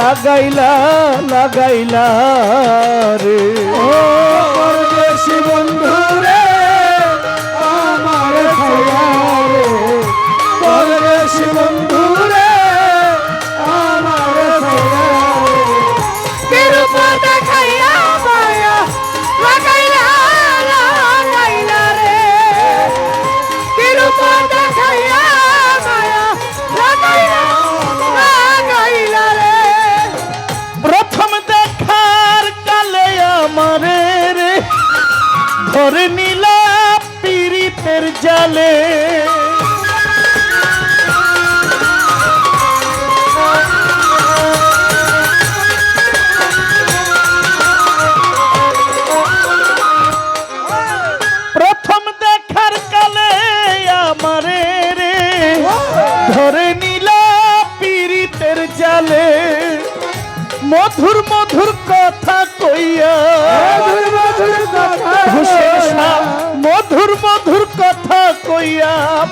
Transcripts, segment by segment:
লাগাইলা লাগাইলা রে। ও পরদেশি বন্ধুরে জালে প্রথম দেখার কালে আমারে রে ধরে নিলা পীড়িতের জালে। মধুর মধুর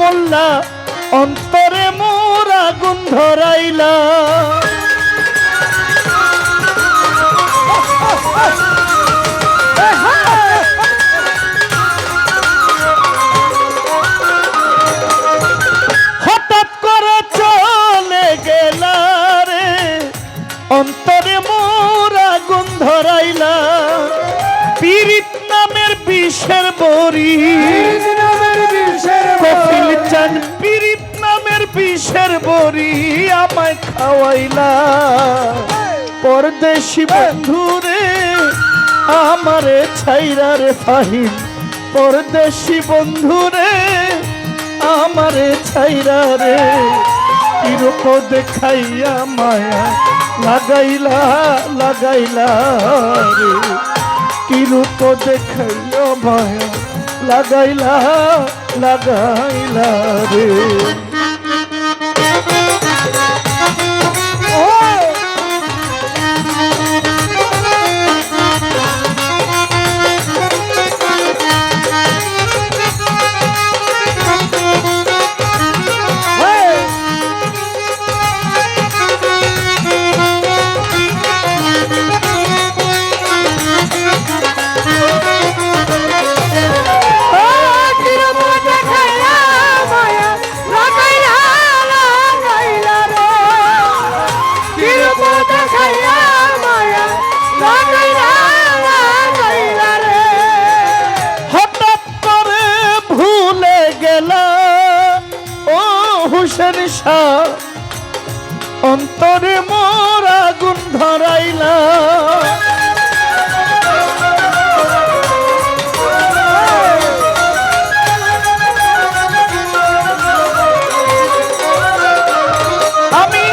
মোল্লা অন্তরে মোর আগুন ধরাইলা। বিষের বড়ি আমায় খাওয়াইলা। পরদেশি বন্ধুরে, আমারে ছাইরা রে ফাহিম। পরদেশি বন্ধুরে, আমারে ছাইরা রে কিরূপ দেখাইয়া মায়া লাগাইলা লাগাইলা রে। কিরূপ দেখাইয়া মায়া লাগাইলা লাগাইলা রে। অন্তরে মোর আগুন ধরাইলা। আমি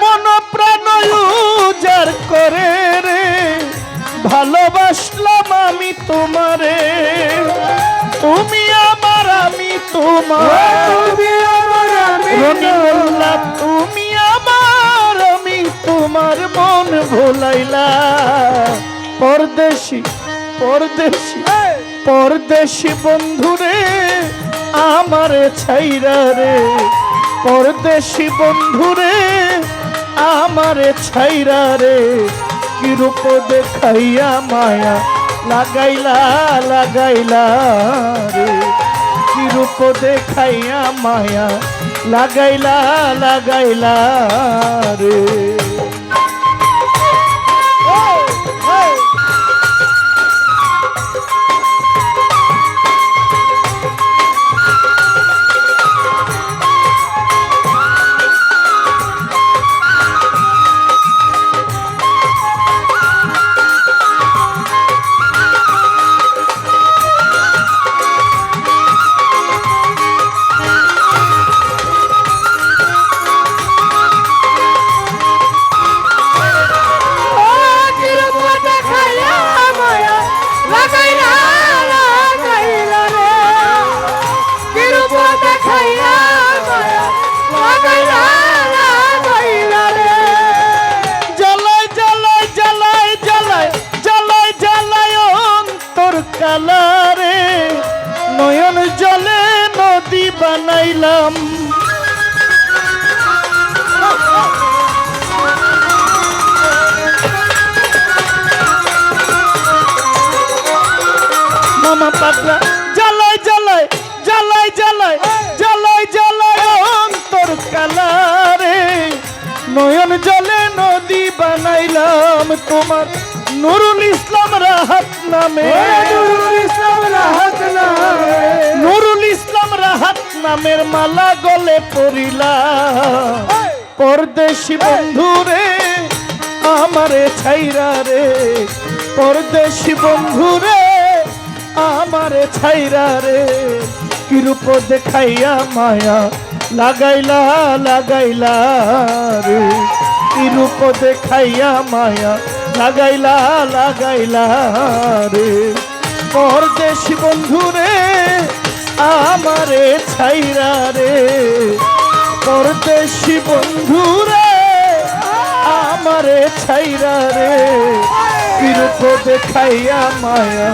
মন প্রাণ উজার করে রে ভালোবাসলাম আমি তোমারে। তুমি আমার আমি তোমার। তুমি আমার আমি তুমি আমার আমি তোমার মন ভোলাইলা। পরদেশি পরদেশি পরদেশি বন্ধুরে আমার ছাইরা রে। পরদেশি বন্ধুরে আমার ছাইরা রে। কিরূপ দেখাইয়া মায়া লাগাইলা লাগাইলা রে। কিরূপ দেখাইয়া মায়া লাগাইলা লাগাইলা রে। কালারে নয়ন জলে নদী বানাইলাম। মামা পাগলা জ্বালায় জ্বালায় জ্বালায় জ্বালায় জ্বালায় জ্বালায় অন্তর কালারে। নয়ন জলে নদী বানাইলাম তোমার নুরুল ইসলাম রাহাত নামে। নুরুল ইসলাম রাহাত নামে। নুরুল ইসলাম রাহাত নামের মালা গলে পড়িলাম পরদেশি বন্ধু রে আমারে ছাইরা রে। পরদেশি বন্ধু রে আমারে ছাইরা রে। কিরূপ দেখাইয়া মায়া লাগাইলা লাগাইলা রে। কিরূপ দেখাইয়া মায়া লাগাইলা লাগাইলা রে। পরদেশি বন্ধুরে আমারে ছাইরা রে। পরদেশি বন্ধুরে আমারে ছাইরা রে। কিরূপ দেখাইয়া মায়া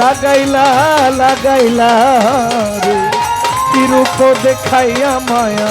লাগাইলা লাগাইলা রে। কিরূপ দেখাইয়া মায়া